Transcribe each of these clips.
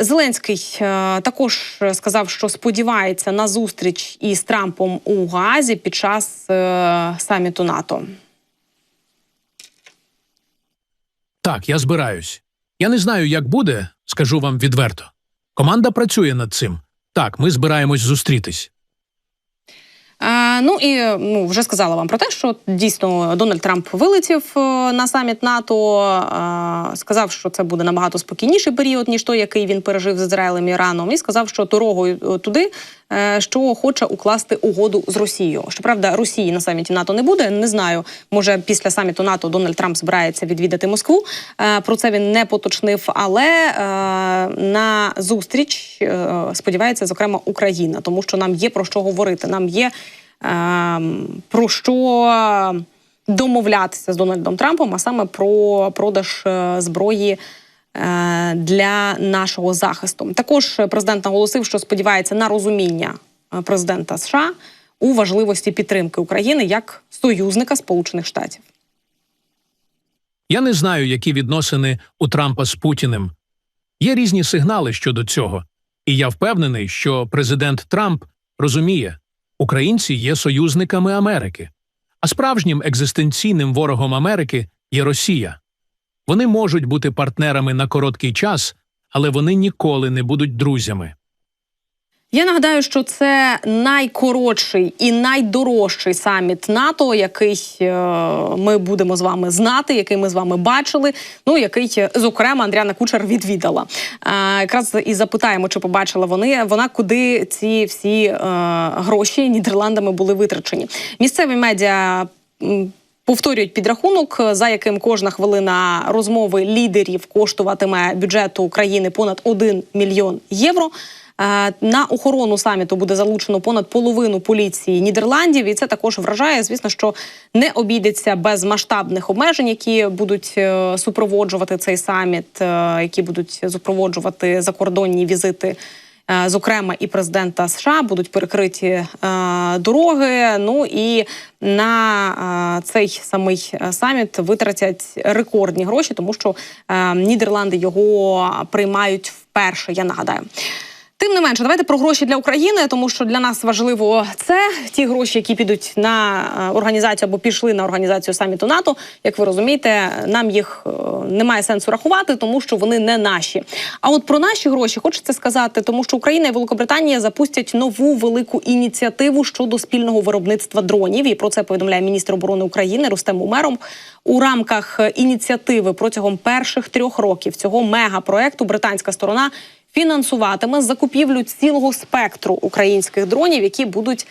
Зеленський е, також сказав, що сподівається на зустріч із Трампом у Гаазі під час е, саміту НАТО. Так, я збираюсь. Я не знаю, як буде, скажу вам відверто. Команда працює над цим. Так, ми збираємось зустрітись. Е, ну і ну вже сказала вам про те, що дійсно Дональд Трамп вилетів е, на саміт НАТО. е, сказав, що це буде набагато спокійніший період ніж той, який він пережив з Ізраїлем Іраном, і сказав, що дорогою туди, що хоче укласти угоду з Росією. Щоправда, Росії на саміті НАТО не буде. Не знаю, може після саміту НАТО Дональд Трамп збирається відвідати Москву. Про це він не поточнив, але на зустріч сподівається, зокрема, Україна, тому що нам є про що говорити. Нам є про що домовлятися з Дональдом Трампом, а саме про продаж е, зброї. е, Для нашого захисту також президент наголосив, що сподівається на розуміння е, президента США у важливості підтримки України як союзника Сполучених Штатів. Я не знаю, які відносини у Трампа з Путіним. Є різні сигнали щодо цього, і я впевнений, що президент Трамп розуміє, українці є союзниками Америки, а справжнім екзистенційним ворогом Америки є Росія. Вони можуть бути партнерами на короткий час, але вони ніколи не будуть друзями. Я нагадаю, що це найкоротший і найдорожчий саміт НАТО, який е, ми будемо з вами знати, який ми з вами бачили. Ну який, е, зокрема, Андріана Кучер відвідала. Е, якраз і запитаємо, чи побачила вони вона, куди ці всі гроші Нідерландами були витрачені. Місцеві медіа. Повторюють підрахунок, за яким кожна хвилина розмови лідерів коштуватиме бюджету України понад 1 мільйон євро. Е, На охорону саміту буде залучено понад половину поліції Нідерландів, і це також вражає. Звісно, що не обійдеться без масштабних обмежень, які будуть е, супроводжувати цей саміт, е, які будуть супроводжувати закордонні візити. Е, Зокрема, і президента США будуть перекриті е, дороги. Ну і на е, цей самий саміт витратять рекордні гроші, тому що Нідерланди його приймають вперше. Я нагадаю. Тим не менше, давайте про гроші для України, тому що для нас важливо це ті гроші, які підуть на е, організацію або пішли на організацію саміту НАТО. Як ви розумієте, нам їх е, немає сенсу рахувати, тому що вони не наші. А от про наші гроші хочеться сказати, тому що Україна і Великобританія запустять нову велику ініціативу щодо спільного виробництва дронів. І про це повідомляє міністр оборони України Рустем Умером. У рамках ініціативи протягом перших трьох років цього мегапроекту британська сторона фінансуватиме закупівлю цілого спектру українських дронів, які будуть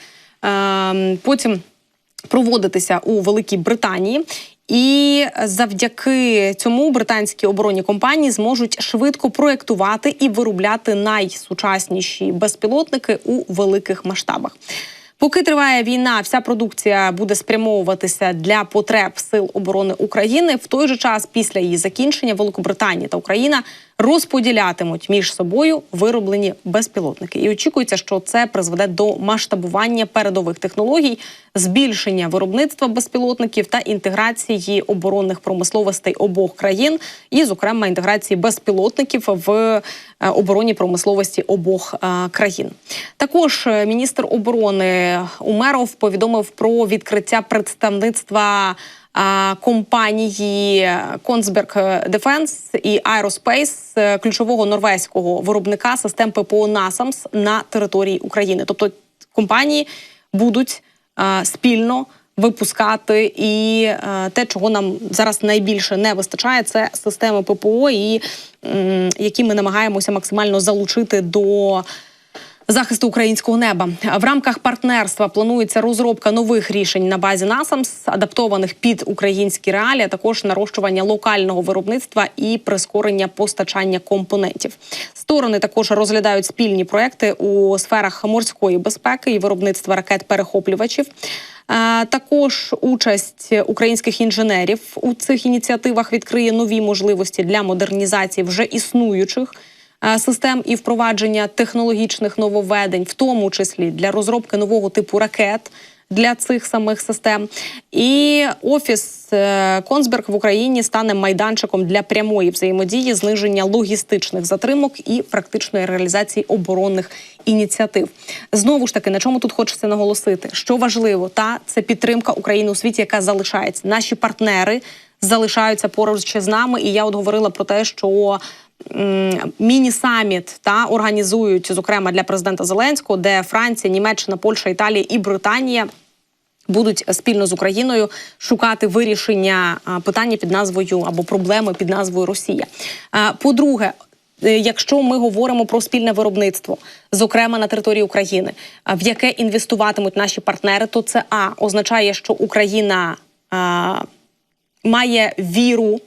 е, потім проводитися у Великій Британії. І завдяки цьому британські оборонні компанії зможуть швидко проектувати і виробляти найсучасніші безпілотники у великих масштабах. Поки триває війна, вся продукція буде спрямовуватися для потреб сил оборони України. В той же час, після її закінчення, Великобританія та Україна розподілятимуть між собою вироблені безпілотники. І очікується, що це призведе до масштабування передових технологій, збільшення виробництва безпілотників та інтеграції оборонних промисловостей обох країн, і, зокрема, інтеграції безпілотників в е, оборонній промисловості обох е, країн. Також е, міністр оборони Умеров повідомив про відкриття представництва компанії Kongsberg Defence і е, ключового норвезького виробника систем ППО NASAMS на території України. Тобто компанії будуть спільно випускати і е, те, чого нам зараз найбільше не вистачає, це системи ППО, і які ми намагаємося максимально залучити до захисту українського неба. В рамках партнерства планується розробка нових рішень на базі NASAMS, адаптованих під українські реалії, а також нарощування локального виробництва і прискорення постачання компонентів. Сторони також розглядають спільні проекти у сферах морської безпеки і виробництва ракет-перехоплювачів. Е, Також участь українських інженерів у цих ініціативах відкриє нові можливості для модернізації вже існуючих систем і впровадження технологічних нововведень, в тому числі для розробки нового типу ракет для цих самих систем. І офіс е, Консберг в Україні стане майданчиком для прямої взаємодії, зниження логістичних затримок і практичної реалізації оборонних ініціатив. Знову ж таки, на чому тут хочеться наголосити, що важливо, та це підтримка України у світі, яка залишається. Наші партнери залишаються поруч з нами. І я от говорила про те, що міні-саміт та організують, зокрема для президента Зеленського, де Франція, Німеччина, Польща, Італія і Британія будуть спільно з Україною шукати вирішення питання під назвою або проблеми під назвою Росія. По-друге, е, якщо ми говоримо про спільне виробництво, зокрема на території України, в яке інвестуватимуть наші партнери, то це а означає, що Україна а, має віру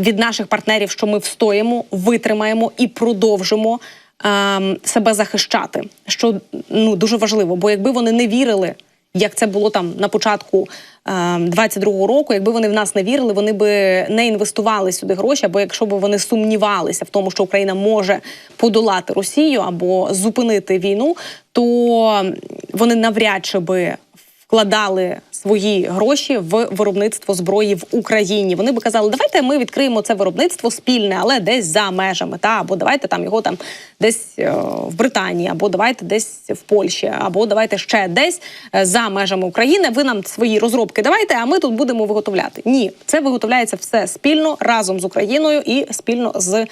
від наших партнерів, що ми встоїмо, витримаємо і продовжимо ем, себе захищати. Що ну дуже важливо, бо якби вони не вірили, як це було там на початку ем, 22-го року, якби вони в нас не вірили, вони би не інвестували сюди гроші, або якщо б вони сумнівалися в тому, що Україна може подолати Росію або зупинити війну, то вони навряд чи би вкладали свої гроші в виробництво зброї в Україні. Вони би казали, давайте ми відкриємо це виробництво спільне, але десь за межами, та або давайте там його там десь е, в Британії, або давайте десь в Польщі, або давайте ще десь е, за межами України. Ви нам свої розробки давайте, а ми тут будемо виготовляти. Ні, це виготовляється все спільно разом з Україною і спільно з е,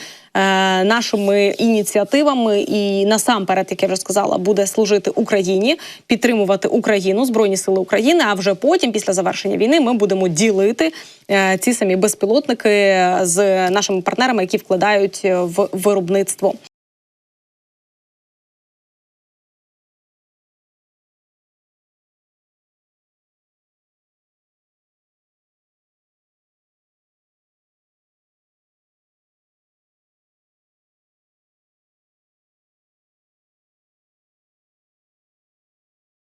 нашими ініціативами. І насамперед, як я вже сказала, буде служити Україні, підтримувати Україну, збройні сили України. А вже потім, після завершення війни, ми будемо ділити ці самі безпілотники з нашими партнерами, які вкладають в виробництво.